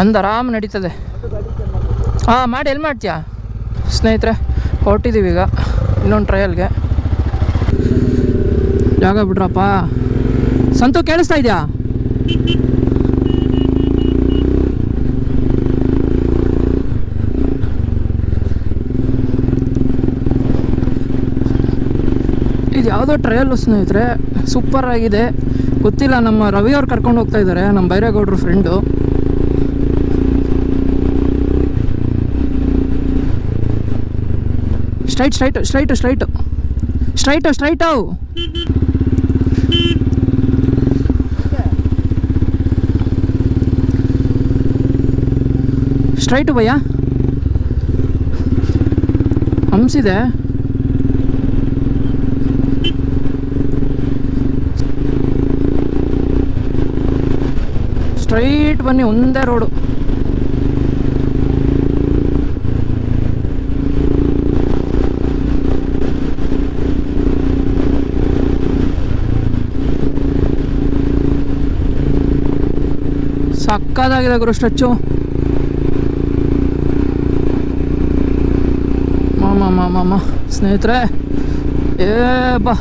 ಅಂದು ಆರಾಮ್ ನಡೀತದೆ. ಹಾಂ ಮಾಡಿ ಎಲ್ಲಿ ಮಾಡ್ತೀಯಾ? ಸ್ನೇಹಿತರೆ ಹೊರಟಿದ್ದೀವಿ ಈಗ, ಇನ್ನೊಂದು ಟ್ರಯಲ್ಗೆ ಜಾಗ ಬಿಡ್ರಪ್ಪ. ಸಂತು ಕೇಳಿಸ್ತಾ ಇದೆಯಾ? ಇದು ಯಾವುದೋ ಟ್ರಯಲ್ ಸ್ನೇಹಿತರೆ ಸೂಪರ್ ಆಗಿದೆ. ಗೊತ್ತಿಲ್ಲ, ನಮ್ಮ ರವಿ ಅವ್ರು ಕರ್ಕೊಂಡು ಹೋಗ್ತಾ ಇದ್ದಾರೆ ನಮ್ಮ ಬೈರೇಗೌಡ್ರ friend straight straight straight straight straight straight straight bhaiya. ಹಂಸಿದೆ ಸ್ಟ್ರೈಟ್ ಬನ್ನಿ ಒಂದೇ ರೋಡು ಸಕ್ಕದಾಗಿದೆ ಗುರು ಸ್ಟ್ರೆಚ್ಚು. ಮಾಮ ಮಾಮ ಮಾಮ ಸ್ನೇಹಿತರೆ. ಏ ಬಾ.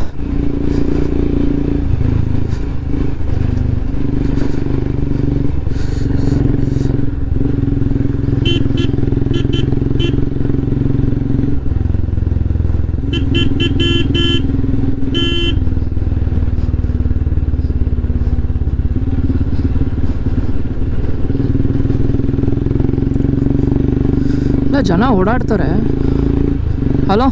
ಜನ ಓಡಾಡ್ತಾರೆ. ಹಲೋ?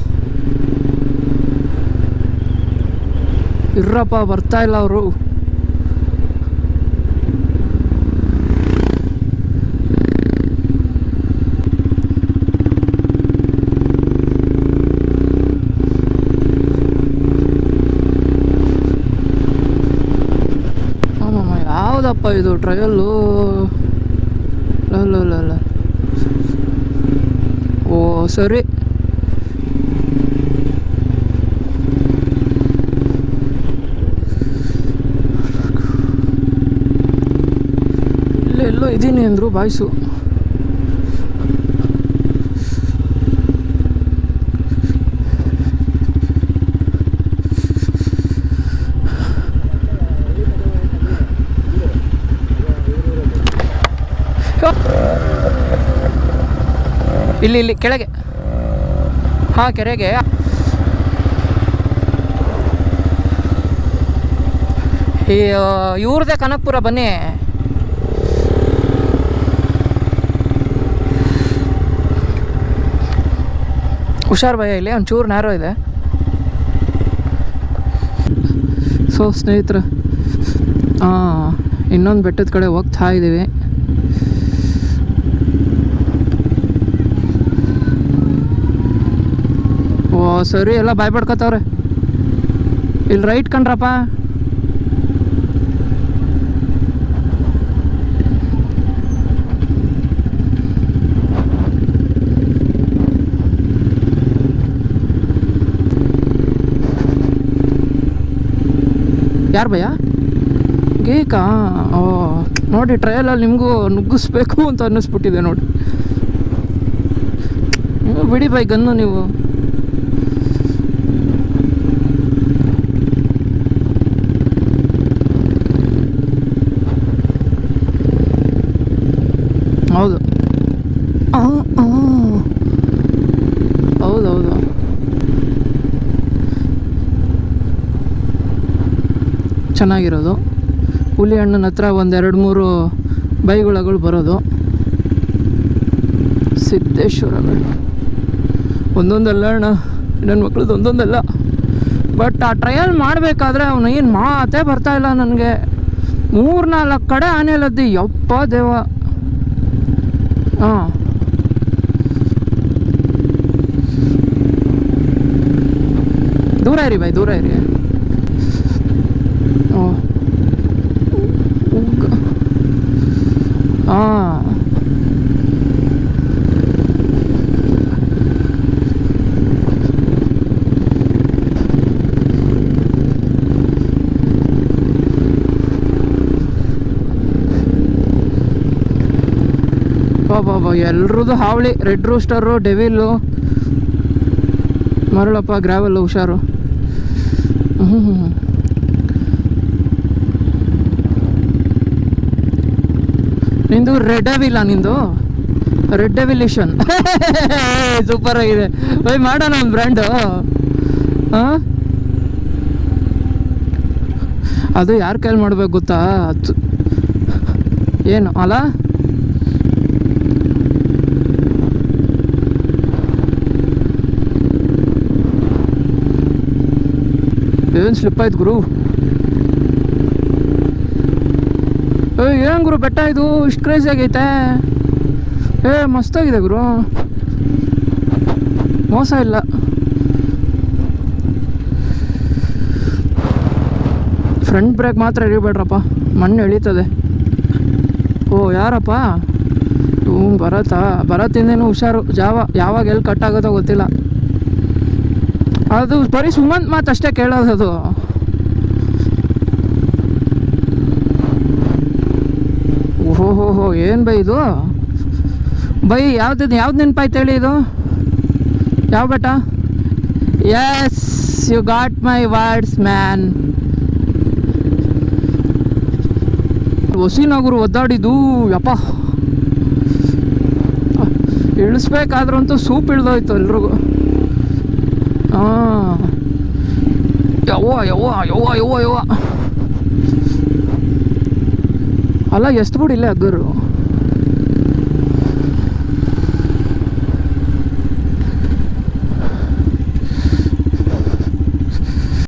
ಇರ್ರಪ್ಪ ಬರ್ತಾ ಇಲ್ಲ ಅವರು. ಯಾವುದಪ್ಪ ಇದು ಟ್ರಯಲ್ಲು ಸರಿ. ಇಲ್ಲೆಲ್ಲೋ ಇದ್ದೀನಿ ಅಂದರು ಬಾಯ್ಸು. ಇಲ್ಲಿ ಇಲ್ಲಿ, ಕೆಳಗೆ. ಹಾಂ, ಕೆರೆಗೆ. ಈ ಇವ್ರದೇ ಕನಕಪುರ ಬನ್ನಿ. ಹುಷಾರ್ ಭಯ ಇಲ್ಲಿ, ಒಂಚೂರು ನ್ಯಾರೋ ಇದೆ. ಸೊ ಸ್ನೇಹಿತರೆ ಇನ್ನೊಂದು ಬೆಟ್ಟದ ಕಡೆ ಹೋಗ್ತಾ ಇದ್ದೀವಿ ಸರಿ, ಎಲ್ಲ ಬಾಯ್ ಪಡ್ಕೊತಾವ್ರೆ ಇಲ್ಲಿ ರೈಟ್ ಕಣ್ರಪ್ಪ ಯಾರು ಭಯ ಗೇಕಾ? ಓ, ನೋಡಿ ಟ್ರಯಲಲ್ಲಿ ನಿಮಗೂ ನುಗ್ಗಿಸ್ಬೇಕು ಅಂತ ಅನ್ನಿಸ್ಬಿಟ್ಟಿದೆ ನೋಡಿ. ಬಿಡಿ ಬೈ ಗನ್ನು ನೀವು. ಹೌದು. ಹೌದೌದು. ಚೆನ್ನಾಗಿರೋದು. ಹುಲಿ ಹಣ್ಣಿನ ಹತ್ರ ಒಂದೆರಡು ಮೂರು ಬೈಗುಳಗಳು ಬರೋದು. ಸಿದ್ದೇಶ್ವರಗಳು. ಒಂದೊಂದಲ್ಲ ಅಣ್ಣ. ನನ್ನ ಮಕ್ಳದ್ದು ಒಂದೊಂದಲ್ಲ. ಬಟ್ ಆ ಟ್ರಯಲ್ ಮಾಡಬೇಕಾದ್ರೆ ಅವನು ಏನು ಮಾತೇ ಇಲ್ಲ ನನಗೆ. ಮೂರು ನಾಲ್ಕು ಕಡೆ ಆನೆಲದ್ದು ಯಪ್ಪ ದೇವ. ಹಾಂ. ದೂರ ಇರಿ ಬಾಯ್, ದೂರ ಇರಿ. ಹಾಂ ಅಬ್ಬಾ ಎಲ್ರದ್ದು ಹಾವಳಿ ರೆಡ್ ರೂಸ್ಟರು ಡೆವಿಲ್ಲು ಮರಳಪ್ಪ ಗ್ರಾವೆಲ್ಲು ಹುಷಾರು. ನಿಂದು ರೆಡ್ ಅವಿಲ್ಲ ನಿಂದು? ರೆಡ್ ಅವಿಲ್ಯೂಷನ್ ಸೂಪರ್ ಆಗಿದೆ. ಬೈ ಮಾಡೋಣ ಒಂದು ಬ್ರ್ಯಾಂಡು ಅದು ಯಾರ ಕೈಲಿ ಮಾಡ್ಬೇಕು ಗೊತ್ತಾ? ಏನು ಅಲ್ಲ ಏನು ಸ್ಲಿಪ್ ಆಯ್ತು ಗುರು? ಏನು ಗುರು ಬೆಟ್ಟ ಇದು? ಇಷ್ಟು ಕ್ರೇಜಿ ಆಗೈತೆ. ಏ, ಮಸ್ತಾಗಿದೆ ಗುರು. ಮೋಸ ಇಲ್ಲ. ಫ್ರಂಟ್ ಬ್ರೇಕ್ ಮಾತ್ರ ಎಳಿಬೇಡ್ರಪ್ಪ ಮಣ್ಣು ಎಳೀತದೆ. ಓ, ಯಾರಪ್ಪ? ಹ್ಞೂ ಬರತ್ತಾ ಬರತ್ತಿಂದೇನು ಹುಷಾರು. ಜಾವ, ಯಾವಾಗ ಎಲ್ಲಿ ಕಟ್ ಆಗೋದೋ ಗೊತ್ತಿಲ್ಲ. ಅದು ಬರೀ ಸುಮಂತ್ ಮಾತು ಅಷ್ಟೇ ಕೇಳೋದು ಅದು. ಹೋ ಏನು ಬೈ ಇದು? ಬೈ ಯಾವ್ದು ಯಾವ್ದು ನೆನಪಾಯ್ತು ಹೇಳಿ ಇದು? ಯಾವ ಬೆಟ್ಟ? Yes you got my words man ಹೊಸಿನಗರು ಒದ್ದಾಡಿದ್ದು, ಯಪ್ಪ. ಇಳಿಸ್ಬೇಕಾದ್ರಂತೂ ಸೂಪ್ ಇಳ್ದೋಯ್ತು ಎಲ್ರಿಗೂ. ಹಾಂ ಯವ್ವ ಯವ್ವ ಯವ್ವ ಯವ್ವ ಯವ್ವ ಅಲ್ಲ ಎಷ್ಟು ಬಿಡಿಲ್ಲ ಅಗ್ಗರು